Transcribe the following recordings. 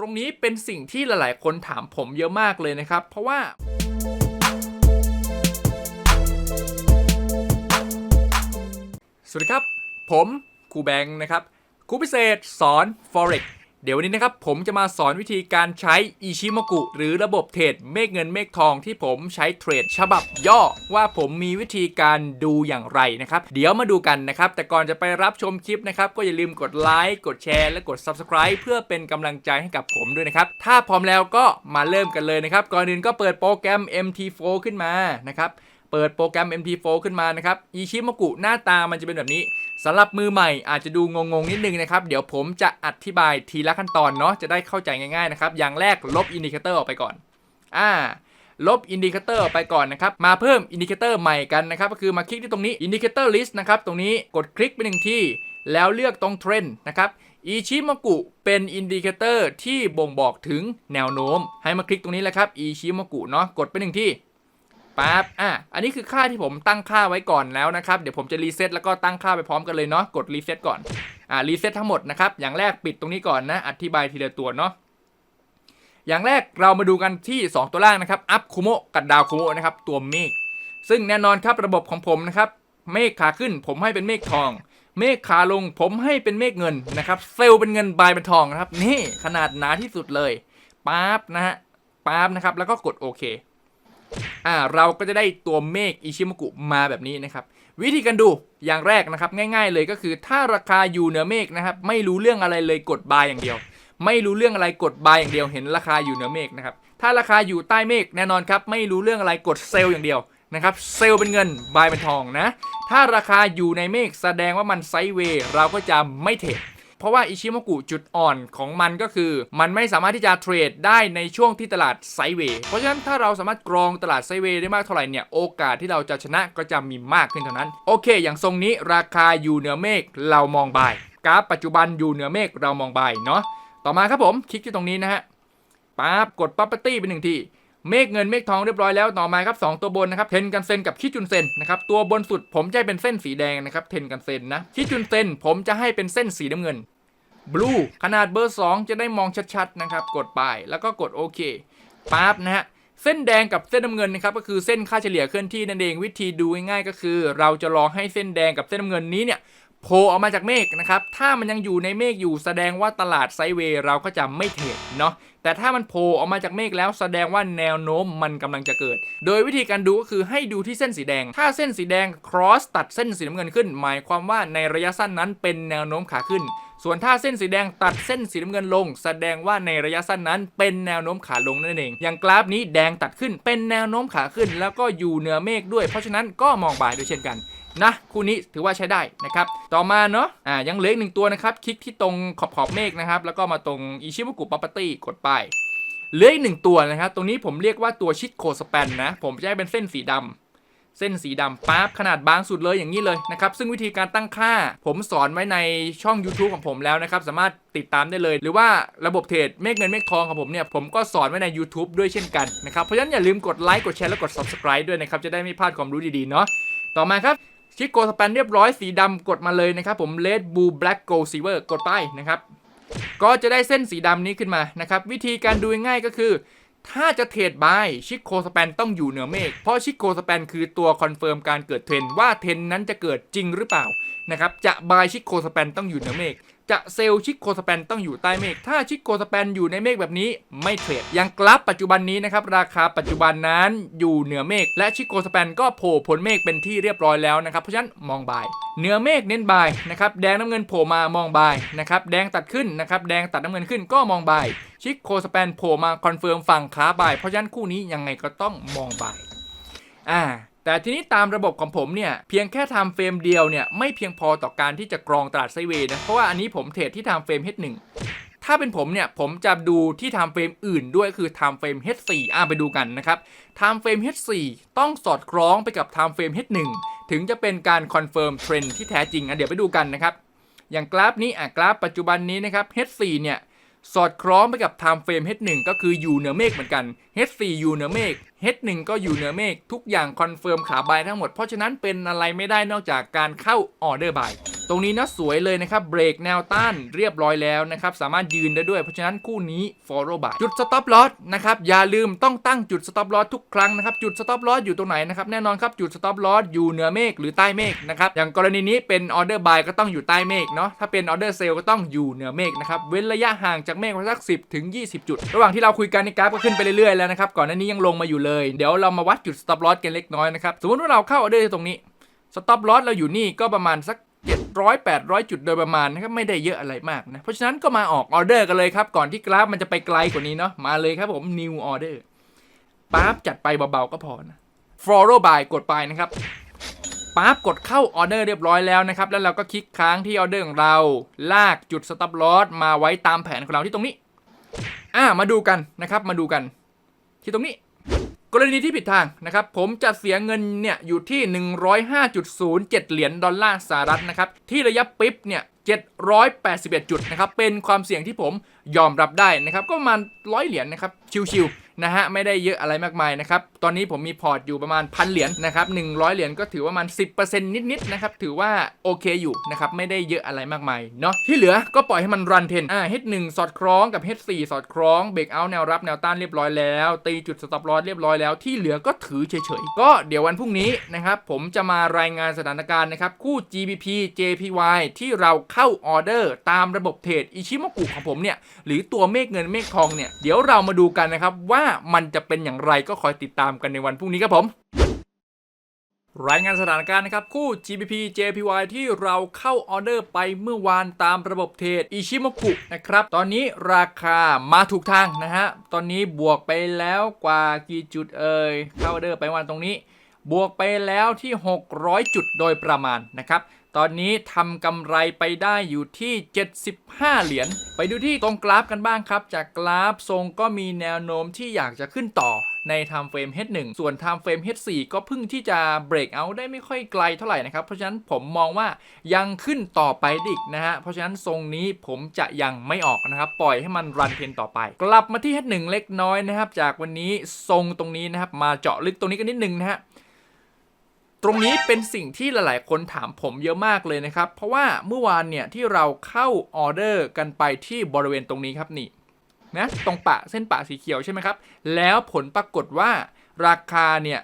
ตรงนี้เป็นสิ่งที่หลาย ๆ คนถามผมเยอะมากเลยนะครับ เพราะว่า สวัสดีครับ ผมครูแบงค์นะครับครูพิเศษสอน Forex ดี๋ยววันนี้นะครับผมจะมาสอนวิธีการใช้อิชิมกุ หรือระบบเทรดเมฆเงินเมฆทองที่ผมใช้เทรดฉบับย่อ ว่าผมมีวิธีการดูอย่างไรนะครับ เดี๋ยวมาดูกันนะครับ แต่ก่อนจะไปรับชมคลิปนะครับ ก็อย่าลืมกดไลค์กดแชร์และกด Subscribe เพื่อเป็นกำลังใจให้กับผมด้วยนะครับ ถ้าพร้อมแล้วก็มาเริ่มกันเลยนะครับ ก่อนอื่นก็เปิดโปรแกรม MT4 ขึ้นมานะครับ เปิดโปรแกรม MT4 ขึ้นมานะครับอิชิมกุหน้าตามันจะเป็นแบบนี้สำหรับมือใหม่อาจจะดูงงๆนิดนึงนะครับ เดี๋ยวผมจะอธิบายทีละขั้นตอนเนาะจะได้เข้าใจง่ายๆนะครับ อย่างแรกลบอินดิเคเตอร์ออกไปก่อนอ่าลบอินดิเคเตอร์ไปก่อนนะครับ มาเพิ่มอินดิเคเตอร์ใหม่กันนะครับ ก็คือมาคลิกที่ตรงนี้อินดิเคเตอร์ลิสต์นะครับ ตรงนี้กดคลิกไปหนึ่งที่ แล้วเลือกตรงเทรนด์นะครับอิชิมกุเป็นอินดิเคเตอร์ที่บ่งบอกถึงแนวโน้ม ให้มาคลิกตรงนี้แหละครับอิชิมกุเนาะกดไปหนึ่งที่ ปั๊บอะอันนี้คือค่าที่ผมตั้งค่าไว้ก่อนแล้วนะครับเดี๋ยวผมจะรีเซ็ตแล้วก็ตั้งค่าไปพร้อมกันเลยเนาะกดรีเซ็ตก่อนอ่ารีเซ็ตทั้งหมดนะครับอย่างแรกปิดตรงนี้ก่อนนะอธิบายทีละตัวเนาะอย่างแรกเรามาดูกันที่ 2 ตัวล่างนะครับอัพคุโมกับดาวคุโมนะครับตัวเมฆซึ่งแน่นอนครับระบบของผมนะครับเมฆขาขึ้น ผมให้เป็นเมฆทอง เมฆขาลง ผมให้เป็นเมฆเงินนะครับเซลล์เป็นเงินบายเป็นทองนะครับนี่ขนาดหนาที่สุดเลยปั๊บนะฮะปั๊บนะครับแล้วก็กดโอเค อ่าเราก็จะได้ตัวเมฆอิชิมกุมาแบบนี้นะครับ วิธีการดูอย่างแรกนะครับ ง่ายๆเลยก็คือถ้าราคาอยู่เหนือเมฆนะครับ ไม่รู้เรื่องอะไรเลยกดบายอย่างเดียว ไม่รู้เรื่องอะไรกดบายอย่างเดียวเห็นราคาอยู่เหนือเมฆนะครับถ้าราคาอยู่ใต้เมฆแน่นอนครับ ไม่รู้เรื่องอะไรกดเซลล์อย่างเดียวนะครับเซลล์เป็นเงินบายเป็นทองนะ ถ้าราคาอยู่ในเมฆแสดงว่ามันไซด์เวย์เราก็จะไม่เทรด เพราะว่าอิชิมกุจุดอ่อนของมันก็คือ มันไม่สามารถที่จะเทรดได้ในช่วงที่ตลาดไซเวย์เพราะฉะนั้นถ้าเราสามารถกรองตลาดไซเวย์ได้มากเท่าไหร่เนี่ยโอกาสที่เราจะชนะก็จะมีมากขึ้นเท่านั้น โอเค อย่างทรงนี้ราคาอยู่เหนือเมฆเรามองบายกราฟปัจจุบันอยู่เหนือเมฆเรามองบายเนาะต่อมาครับผมคลิกที่ตรงนี้นะฮะปั๊บกด property ไปหนึ่งทีเมฆเงินเมฆทองเรียบร้อยแล้วต่อมาครับ 2 ตัวบนนะครับเทนกันเซนกับคิจุนเซนนะครับตัวบนสุดผมจะให้เป็นเส้นสีแดงนะครับเทนกันเซนนะคิจุนเซนผมจะให้เป็นเส้นสีน้ำเงิน บลูขนาดเบอร์ 2 จะได้มองชัดๆนะครับ กดไปแล้วก็กดโอเคปั๊บนะฮะเส้นแดงกับเส้นน้ำเงินนะครับก็คือเส้นค่าเฉลี่ยเคลื่อนที่นั่นเองวิธีดูง่ายๆก็คือ เราจะรอให้เส้นแดงกับเส้นน้ำเงินนี้เนี่ยโผล่ออกมาจากเมฆนะครับ ถ้ามันยังอยู่ในเมฆอยู่แสดงว่าตลาดไซเวย์เราก็จะไม่เทรดเนาะ แต่ถ้ามันโผล่ออกมาจากเมฆแล้วแสดงว่าแนวโน้มมันกำลังจะเกิด โดยวิธีการดูก็คือให้ดูที่เส้นสีแดง ถ้าเส้นสีแดง cross ตัดเส้นสีน้ำเงินขึ้น หมายความว่าในระยะสั้นนั้นเป็นแนวโน้มขาขึ้น ส่วนถ้าเส้นสีแดงตัดเส้นสีน้ำเงินลง แสดงว่าในระยะสั้นนั้น เป็นแนวโน้มขาลงนั่นเอง อย่างกราฟนี้แดงตัดขึ้นเป็นแนวโน้มขาขึ้น แล้วก็อยู่เหนือเมฆด้วย เพราะฉะนั้นก็มองบ่ายด้วยเช่นกันนะคู่นี้ถือว่าใช้ได้นะครับ ต่อมาเนาะอ่ายังเหลืออีกหนึ่งตัวนะครับ คลิกที่ตรงขอบขอบเมฆนะครับ แล้วก็มาตรงอิชิบุกุป r o p e r t y กดไปเหลืออีกหนึ่งตัวนะครับ ตรงนี้ผมเรียกว่าตัวชิดโคสแปนนะ ผมจะให้เป็นเส้นสีดำ เส้นสีดำปั๊บขนาดบางสุดเลยอย่างนี้เลยนะครับ ซึ่งวิธีการตั้งค่า ผมสอนไว้ในช่อง YouTube ของผมแล้วนะครับ สามารถติดตามได้เลย หรือว่าระบบเทรดเมฆเงินเมฆทองของผมเนี่ย ผมก็สอนไว้ใน YouTube ด้วยเช่นกันนะครับ เพราะฉะนั้นอย่าลืมกดไลค์กดแชร์และกด Subscribe ด้วยนะครับ จะได้ไม่พลาดความรู้ดีๆเนาะต่อมาครับชิคโกสแปนเรียบร้อยสีดำกดมาเลยนะครับผม Red Blue Black Gold Silver กดไปนะครับก็จะได้เส้นสีดำนี้ขึ้นมานะครับวิธีการดูง่ายก็คือ ถ้าจะเทรดบายชิคโคสแปนต้องอยู่เหนือเมฆเพราะชิคโคสแปนคือตัวคอนเฟิร์มการเกิดเทรนว่าเทรนนั้นจะเกิดจริงหรือเปล่านะครับจะบายชิคโคสแปนต้องอยู่เหนือเมฆ จะเซลล์ชิคโคสแปนต้องอยู่ใต้เมฆ ถ้าชิคโคสแปนอยู่ในเมฆแบบนี้ไม่เทรด อย่างกราฟปัจจุบันนี้นะครับราคาปัจจุบันนั้นอยู่เหนือเมฆและชิคโคสแปนก็โผล่พ้นเมฆเป็นที่เรียบร้อยแล้วนะครับ เพราะฉะนั้นมองบายเหนือเมฆเน้นบายนะครับแดงน้ำเงินโผล่มามองบายนะครับแดงตัดขึ้นนะครับแดงตัดน้ำเงินขึ้นก็มองบายชิคโคสแปนโผล่มาคอนเฟิร์มฝั่งขาบาย เพราะฉะนั้นคู่นี้ยังไงก็ต้องมองบายอ่า แต่ทีนี้ตามระบบของผมเนี่ย เพียงแค่ทำเฟรมเดียวเนี่ย ไม่เพียงพอต่อการที่จะกรองตลาดไซเวย์นะ เพราะว่าอันนี้ผมเทรดที่ทำเฟรม H1 ถ้าเป็นผมเนี่ย ผมจะดูที่ทำเฟรมอื่นด้วยคือทำเฟรม H4 อ่าไปดูกันนะครับทำเฟรม H4 ต้องสอดคล้องไปกับทำเฟรม H1 ถึงจะเป็นการคอนเฟิร์มเทรนที่แท้จริงอะเดี๋ยวไปดูกันนะครับ อย่างกราฟนี้อะกราฟปัจจุบันนี้นะครับ H4 เนี่ยสอดคล้องไปกับ time frame H1 ก็คืออยู่เหนือเมฆเหมือนกัน H4 อยู่เหนือเมฆ H1 ก็อยู่เหนือเมฆทุกอย่างคอนเฟิร์มขาบายทั้งหมด เพราะฉะนั้นเป็นอะไรไม่ได้นอกจากการเข้าออเดอร์บายตรงนี้นะสวยเลยนะครับ เบรกแนวต้านเรียบร้อยแล้วนะครับ สามารถยืนได้ด้วย เพราะฉะนั้นคู่นี้ follow by จุด stop loss นะครับ อย่าลืมต้องตั้งจุด stop loss ทุกครั้งนะครับ จุด stop loss อยู่ตรงไหนนะครับ แน่นอนครับ จุด stop loss อยู่เหนือเมฆหรือใต้เมฆนะครับ อย่างกรณีนี้เป็น order buy ก็ต้องอยู่ใต้เมฆเนาะถ้าเป็น order sell ก็ต้องอยู่เหนือเมฆนะครับเว้นระยะห่างจากเมฆไว้สัก 10ถึง20 จุด ระหว่างที่เราคุยกันในกราฟก็ขึ้นไปเรื่อยๆแล้วนะครับก่อนหน้านี้ยังลงมาอยู่เลยเดี๋ยวเรามาวัดจุด stop loss กันเล็กน้อยนะครับ สมมติว่าเราเข้า order ตรงนี้ stop loss เราอยู่นี่ก็ประมาณสัก700 800 จุดโดยประมาณนะครับไม่ได้เยอะอะไรมากนะ เพราะฉะนั้นก็มาออกออเดอร์กันเลยครับ ก่อนที่กราฟมันจะไปไกลกว่านี้เนาะมาเลยครับผม new order ปั๊บจัดไปเบาๆก็พอนะ follow by กดไปนะครับปั๊บกดเข้าออเดอร์เรียบร้อยแล้วนะครับ แล้วเราก็คลิกค้างที่ออเดอร์ของเรา ลากจุด stop loss มาไว้ตามแผนของเราที่ตรงนี้ อ่ามาดูกันนะครับ มาดูกัน ที่ตรงนี้ กรณีที่ผิดทางนะครับ ผมจะเสียเงินเนี่ยอยู่ที่ 105.07 เหรียญดอลลาร์สหรัฐนะครับ ที่ระยะปิ๊บเนี่ย781 จุดนะครับ เป็นความเสี่ยงที่ผมยอมรับได้นะครับ ก็ประมาณร้อยเหรียญนะครับ ชิวๆ นะฮะไม่ได้เยอะอะไรมากมายนะครับตอนนี้ผมมีพอร์ตอยู่ประมาณพันเหรียญนะครับ100เหรียญก็ถือว่ามัน10%นิดๆนะครับถือว่าโอเคอยู่นะครับไม่ได้เยอะอะไรมากมายเนาะที่เหลือก็ปล่อยให้มันรันเทนอ่า H1 สอดคล้องกับ H4 สอดคล้องเบรกเอาแนวรับแนวต้านเรียบร้อยแล้ว ตีจุดสต็อปลอสเรียบร้อยแล้วที่เหลือก็ถือเฉยๆ ก็เดี๋ยววันพรุ่งนี้นะครับผมจะมารายงานสถานการณ์นะครับคู่ GBP JPY ที่เราเข้าออเดอร์ตามระบบเทรดอิชิโมกุของผมเนี่ยหรือตัวเมฆเงินเมฆทองเนี่ยเดี๋ยวเรามาดูกันนะครับว่ามันจะเป็นอย่างไรก็คอยติดตามกันในวันพรุ่งนี้ครับผม รายงานสถานการณ์นะครับ คู่ GBP JPY ที่เราเข้าออเดอร์ไปเมื่อวานตามระบบเทรดอิชิโมกุนะครับ ตอนนี้ราคามาถูกทางนะฮะ ตอนนี้บวกไปแล้วกว่ากี่จุดเอ่ยเข้าออเดอร์ไปวันตรงนี้บวกไปแล้วที่ 600 จุดโดยประมาณนะครับ ตอนนี้ทำกำไรไปได้อยู่ที่ 75 เหรียญ ไปดูที่ตรงกราฟกันบ้างครับ จากกราฟทรงก็มีแนวโน้มที่อยากจะขึ้นต่อใน time frame H1 ส่วน time frame H4 ก็เพิ่งที่จะ break out ได้ไม่ค่อยไกลเท่าไหร่นะครับ เพราะฉะนั้นผมมองว่ายังขึ้นต่อไปด้อีกนะฮะ เพราะฉะนั้นทรงนี้ผมจะยังไม่ออกนะครับ ปล่อยให้มันรันเทรนต่อไป กลับมาที่ H1 เล็กน้อยนะครับ จากวันนี้ทรงตรงนี้นะครับ มาเจาะลึกตรงนี้กันนิดนึงนะฮะ ตรงนี้เป็นสิ่งที่หลายๆ คนถามผมเยอะมากเลยนะครับ เพราะว่าเมื่อวานเนี่ยที่เราเข้าออเดอร์กันไปที่บริเวณตรงนี้ครับนี่นะตรงปะเส้นปะสีเขียวใช่ไหมครับ แล้วผลปรากฏว่าราคาเนี่ย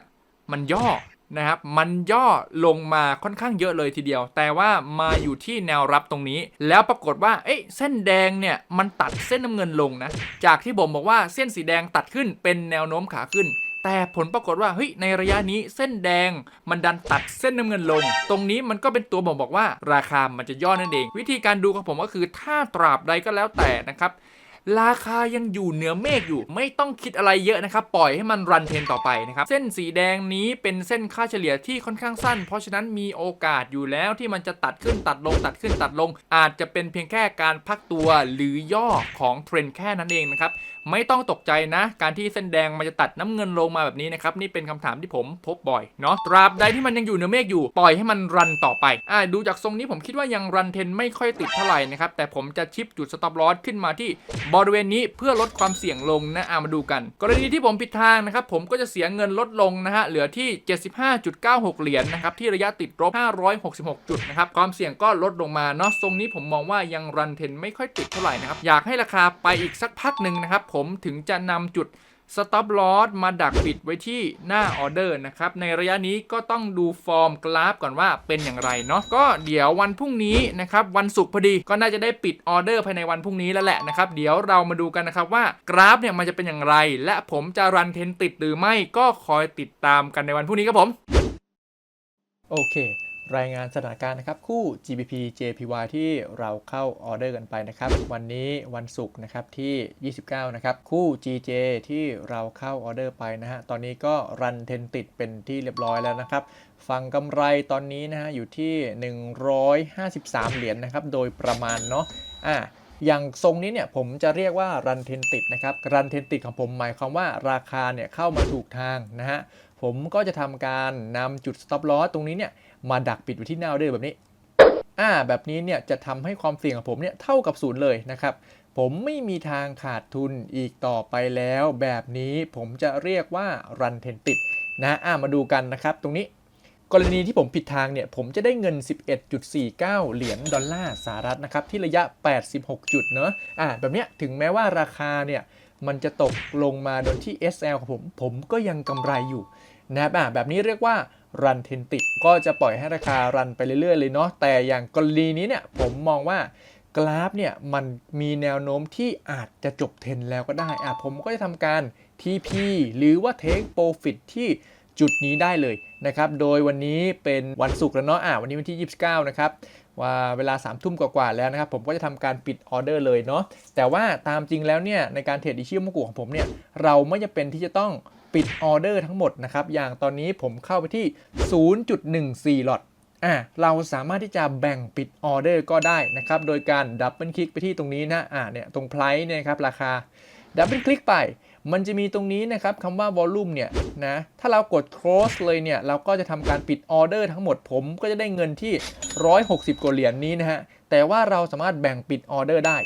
มันย่อนะครับ มันย่อลงมาค่อนข้างเยอะเลยทีเดียว แต่ว่ามาอยู่ที่แนวรับตรงนี้ แล้วปรากฏว่า เอ้เส้นแดงเนี่ยมันตัดเส้นน้ำเงินลงนะ จากที่ผมบอกว่าเส้นสีแดงตัดขึ้นเป็นแนวโน้มขาขึ้น แต่ผลปรากฏว่าเฮ้ยในระยะนี้เส้นแดงมันดันตัดเส้นน้ำเงินลง ตรงนี้มันก็เป็นตัวบอกบอกว่าราคามันจะย่อนั่นเอง วิธีการดูของผมก็คือถ้าตราบใดก็แล้วแต่นะครับ ราคายังอยู่เหนือเมฆอยู่ ไม่ต้องคิดอะไรเยอะนะครับ ปล่อยให้มันรันเทรนต่อไปนะครับ เส้นสีแดงนี้เป็นเส้นค่าเฉลี่ยที่ค่อนข้างสั้น เพราะฉะนั้นมีโอกาสอยู่แล้วที่มันจะตัดขึ้นตัดลงตัดขึ้นตัดลง อาจจะเป็นเพียงแค่การพักตัวหรือย่อของเทรนแค่นั้นเองนะครับไม่ต้องตกใจนะ การที่เส้นแดงมันจะตัดน้ำเงินลงมาแบบนี้นะครับนี่เป็นคำถามที่ผมพบบ่อยเนาะตราบใดที่มันยังอยู่เหนือเมฆอยู่ปล่อยให้มันรันต่อไปอ่าดูจากทรงนี้ผมคิดว่ายังรันเทนไม่ค่อยติดเท่าไหร่นะครับแต่ผมจะชิปจุดสต็อปลอสขึ้นมาที่บริเวณนี้เพื่อลดความเสี่ยงลงนะอามาดูกัน กรณีที่ผมผิดทางนะครับผมก็จะเสียเงินลดลงนะฮะเหลือที่ 75.96 เหรียญนะครับที่ระยะติดลบ 566 จุดนะครับความเสี่ยงก็ลดลงมาเนาะทรงนี้ผมมองว่ายังรันเทนไม่ค่อยติดเท่าไหร่นะครับอยากให้ราคาไปอีกสักพักหนึ่งนะครับผมถึงจะนำจุด stop loss มาดักปิดไว้ที่หน้าออเดอร์นะครับ ในระยะนี้ก็ต้องดูฟอร์มกราฟก่อนว่าเป็นอย่างไรเนาะก็เดี๋ยววันพรุ่งนี้นะครับวันศุกร์พอดีก็น่าจะได้ปิดออเดอร์ภายในวันพรุ่งนี้แล้วแหละนะครับเดี๋ยวเรามาดูกันนะครับว่ากราฟเนี่ยมันจะเป็นอย่างไร และผมจะรันเทนติดหรือไม่ก็คอยติดตามกันในวันพรุ่งนี้ครับผมโอเค รายงานสถานการณ์นะครับคู่ GBP JPY ที่เราเข้าออเดอร์กันไปนะครับ วันนี้วันศุกร์นะครับที่ 29 นะครับ คู่ GJ ที่เราเข้าออเดอร์ไปนะฮะตอนนี้ก็รันเทนติดเป็นที่เรียบร้อยแล้วนะครับฟังกำไรตอนนี้นะฮะอยู่ที่ 153 เหรียญนะครับโดยประมาณเนาะอะอย่างทรงนี้เนี่ยผมจะเรียกว่ารันเทนติดนะครับรันเทนติดของผมหมายความว่าราคาเนี่ยเข้ามาถูกทางนะฮะผมก็จะทำการนำจุด stop loss ตรงนี้เนี่ย มาดักปิดไว้ที่หน้าออเดอร์แบบนี้ อ่า แบบนี้เนี่ยจะทำให้ความเสี่ยงของผมเนี่ยเท่ากับศูนย์เลยนะครับ ผมไม่มีทางขาดทุนอีกต่อไปแล้ว แบบนี้ผมจะเรียกว่ารันเทนติดนะอ่ามาดูกันนะครับ ตรงนี้กรณีที่ผมผิดทางเนี่ยผมจะได้เงิน 11.49 เหรียญดอลลาร์สหรัฐนะครับที่ระยะ 86 จุดเนาะอ่าแบบเนี้ยถึงแม้ว่าราคาเนี่ยมันจะตกลงมาโดยที่ SL ของผม ผมก็ยังกำไรอยู่ นะครับอ่าแบบนี้เรียกว่ารันเทนติก็จะปล่อยให้ราคารันไปเรื่อยๆเลยเนาะแต่อย่างกรณีนี้เนี่ยผมมองว่ากราฟเนี่ยมันมีแนวโน้มที่อาจจะจบเทนแล้วก็ได้อะผมก็จะทำการ TP หรือว่า Take Profit ที่จุดนี้ได้เลยนะครับ โดยวันนี้เป็นวันศุกร์แล้วเนาะอะวันนี้วันที่ 29 นะครับ ว่าเวลา3ามทุ่มกว่าๆแล้วนะครับ ผมก็จะทำการปิดออเดอร์เลยเนาะแต่ว่าตามจริงแล้วเนี่ยในการเทรดอิชิโมกุของผมเนี่ย เราไม่จำเป็นที่จะต้อง ปิดออเดอร์ทั้งหมดนะครับ อย่างตอนนี้ผมเข้าไปที่ 0.14 หลอตอะเราสามารถที่จะแบ่งปิดออเดอร์ก็ได้นะครับ โดยการดับเบิลคลิกไปที่ตรงนี้นะ อะเนี่ยตรงไพร์เนี่ยครับราคา ดับเบิลคลิกไป มันจะมีตรงนี้นะครับคำว่า volume เนี่ยนะ ถ้าเรากด close เลยเนี่ย เราก็จะทำการปิดออเดอร์ทั้งหมดผมก็จะได้เงินที่ 160กว่าเหรียญนี้นะฮะ แต่ว่าเราสามารถแบ่งปิดออเดอร์ได้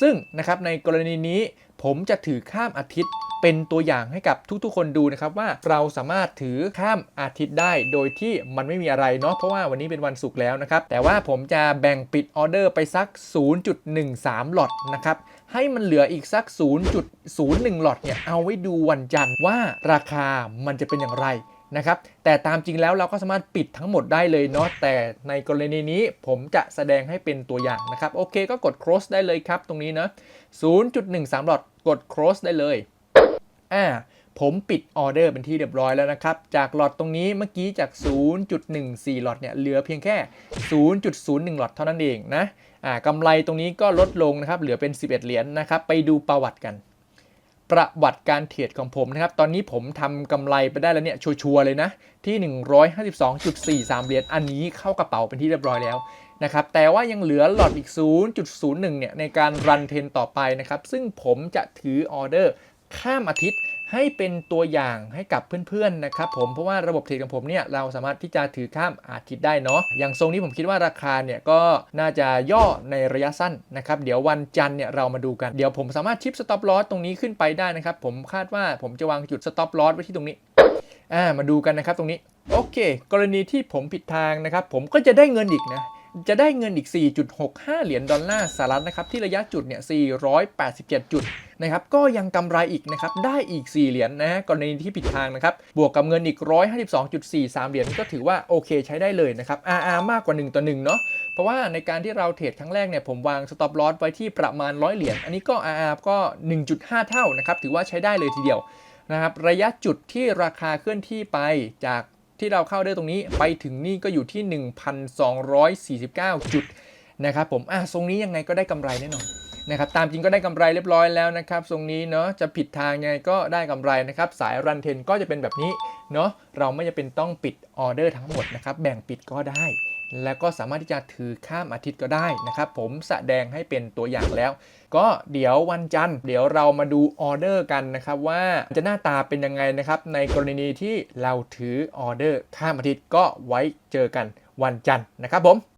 ซึ่งนะครับในกรณีนี้ผมจะถือข้ามอาทิตย์ เป็นตัวอย่างให้กับทุกๆ คนดูนะครับว่าเราสามารถถือข้ามอาทิตย์ได้ โดยที่มันไม่มีอะไรเนาะเพราะว่าวันนี้เป็นวันศุกร์แล้วนะครับ แต่ว่าผมจะแบ่งปิดออเดอร์ไปสัก 0.13 หลอตนะครับให้มันเหลืออีกสัก 0.01 หลอตเนี่ยเอาไว้ดูวันจันทร์ว่าราคามันจะเป็นอย่างไรนะครับแต่ตามจริงแล้วเราก็สามารถปิดทั้งหมดได้เลยเนาะแต่ในกรณีนี้ผมจะแสดงให้เป็นตัวอย่างนะครับ โอเคก็กด close ได้เลยครับตรงนี้นะ0.13 หลอตกด close ได้เลย อ่าผมปิดออเดอร์เป็นที่เรียบร้อยแล้วนะครับ จากหลอดตรงนี้เมื่อกี้จาก 0.14 หลอดเนี่ยเหลือเพียงแค่ 0.01 หลอดเท่านั้นเองนะอ่ากำไรตรงนี้ก็ลดลงนะครับ เหลือเป็น 11 เหรียญนนะครับ ไปดูประวัติกัน ประวัติการเทรดของผมนะครับ ตอนนี้ผมทำกำไรไปได้แล้วเนี่ย ชัวร์เลยนะ ที่ 152.43 เหรียญ อันนี้เข้ากระเป๋าเป็นที่เรียบร้อยแล้วนะครับ แต่ว่ายังเหลือหลอดอีก 0.01 เนี่ยในการรันเทรนต่อไปนะครับ ซึ่งผมจะถือออเดอร์ ข้ามอาทิตย์ให้เป็นตัวอย่างให้กับเพื่อนๆนะครับผมเพราะว่าระบบเทรดของผมเนี่ยเราสามารถที่จะถือข้ามอาทิตย์ได้เนาะอย่างทรงนี้ผมคิดว่าราคาเนี่ยก็น่าจะย่อในระยะสั้นนะครับเดี๋ยววันจันทร์เนี่ยเรามาดูกันเดี๋ยวผมสามารถชิปสต็อปลอสตรงนี้ขึ้นไปได้นะครับผมคาดว่าผมจะวางจุดสต็อปลอสไว้ที่ตรงนี้อ่ามาดูกันนะครับตรงนี้โอเค กรณีที่ผมผิดทางนะครับผมก็จะได้เงินอีกนะ จะได้เงินอีก 4.65 เหรียญดอลลาร์สหรัฐนะครับที่ระยะจุดเนี่ย 487 จุดนะครับก็ยังกำไรอีกนะครับได้อีก 4 เหรียญนะฮะกรณีที่ผิดทางนะครับบวกกับเงินอีก 152.43 เหรียญก็ถือว่าโอเคใช้ได้เลยนะครับ RR มากกว่า 1 ต่อ1เนาะเพราะว่าในการที่เราเทรดครั้งแรกเนี่ยผมวาง stop loss ไว้ที่ประมาณ 100 เหรียญอันนี้ก็ RR ก็ 1.5 เท่านะครับถือว่าใช้ได้เลยทีเดียวนะครับระยะจุดที่ราคาเคลื่อนที่ไปจาก ที่เราเข้าได้ตรงนี้ไปถึงนี่ก็อยู่ที่ 1,249 จุดนะครับผมอะทรงนี้ยังไงก็ได้กำไรแน่นอนนะครับตามจริงก็ได้กำไรเรียบร้อยแล้วนะครับทรงนี้เนาะจะผิดทางยังไงก็ได้กำไรนะครับสายรันเทนก็จะเป็นแบบนี้เนาะเราไม่จะเป็นต้องปิดออเดอร์ทั้งหมดนะครับแบ่งปิดก็ได้ แล้วก็สามารถที่จะถือข้ามอาทิตย์ก็ได้นะครับผมแสดงให้เป็นตัวอย่างแล้ว ก็เดี๋ยววันจันทร์เดี๋ยวเรามาดูออเดอร์กันนะครับว่าจะหน้าตาเป็นยังไงนะครับในกรณีที่เราถือออเดอร์ข้ามอาทิตย์ก็ไว้เจอกันวันจันทร์นะครับผม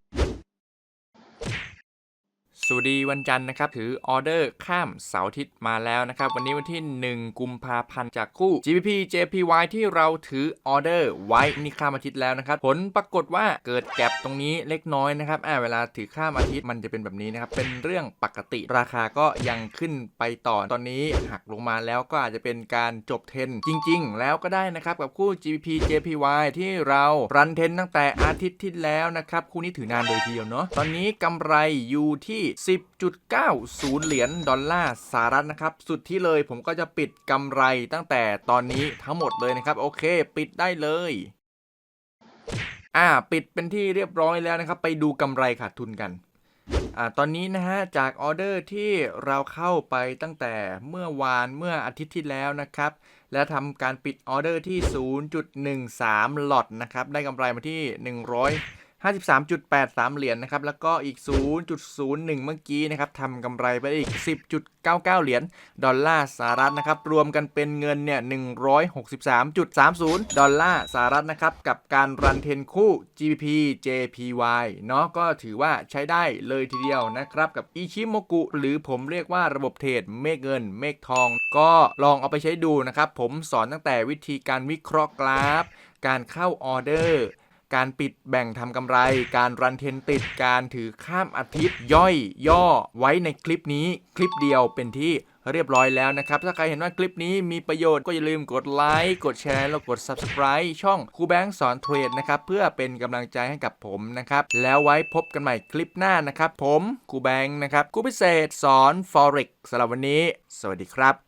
สวัสดีวันจันทร์นะครับถือออเดอร์ข้ามเสาร์อาทิตย์มาแล้วนะครับ วันนี้วันที่ 1 กุมภาพันธ์จากคู่ GBP JPY ที่เราถือออเดอร์ไว้นี่ข้ามอาทิตย์แล้วนะครับ ผลปรากฏว่าเกิดแก็บตรงนี้เล็กน้อยนะครับอ่าเวลาถือข้ามอาทิตย์มันจะเป็นแบบนี้นะครับ เป็นเรื่องปกติราคาก็ยังขึ้นไปต่อตอนนี้หักลงมาแล้วก็อาจจะเป็นการจบเทนจริง ๆ แล้วก็ได้นะครับกับคู่ GBP JPY ที่เรารันเทนตั้งแต่อาทิตย์ที่แล้วนะครับคู่นี้ถือนานโดยทีเดียวเนาะตอนนี้กำไรอยู่ที่10.90 เหรียญดอลลาร์สหรัฐนะครับ สุดที่เลยผมก็จะปิดกำไรตั้งแต่ตอนนี้ทั้งหมดเลยนะครับ โอเค ปิดได้เลย อ่า ปิดเป็นที่เรียบร้อยแล้วนะครับ ไปดูกำไรขาดทุนกันอ่าตอนนี้นะฮะ จากออเดอร์ที่เราเข้าไปตั้งแต่เมื่อวานเมื่ออาทิตย์ที่แล้วนะครับ และทำการปิดออเดอร์ที่ 0.13 หลอตนะครับ ได้กำไรมาที่ 100 53.83 เหรียญนะครับ แล้วก็อีก 0.01 เมื่อกี้นะครับทำกำไรไปอีก 10.99 เหรียญดอลลาร์สหรัฐนะครับ รวมกันเป็นเงินเนี่ย 163.30 ดอลลาร์สหรัฐนะครับ กับการรันเทนคู่ GBP JPY เนาะก็ถือว่าใช้ได้เลยทีเดียวนะครับ กับอิชิโมกุ หรือผมเรียกว่าระบบเทรดเมฆเงินเมฆทอง ก็ลองเอาไปใช้ดูนะครับ ผมสอนตั้งแต่วิธีการวิเคราะห์กราฟการเข้าออเดอร์ การปิดแบ่งทำกำไร การรันเทนติด การถือข้ามอาทิตย์ ย่อย ย่อ ไว้ในคลิปนี้คลิปเดียวเป็นที่เรียบร้อยแล้วนะครับ ถ้าใครเห็นว่าคลิปนี้มีประโยชน์ก็อย่าลืมกดไลค์ กดแชร์ แล้วกด Subscribe ช่องครูแบงค์สอนเทรดนะครับ เพื่อเป็นกำลังใจให้กับผมนะครับ แล้วไว้พบกันใหม่คลิปหน้านะครับ ผมครูแบงค์นะครับครูพิเศษสอน Forex สำหรับวันนี้ สวัสดีครับ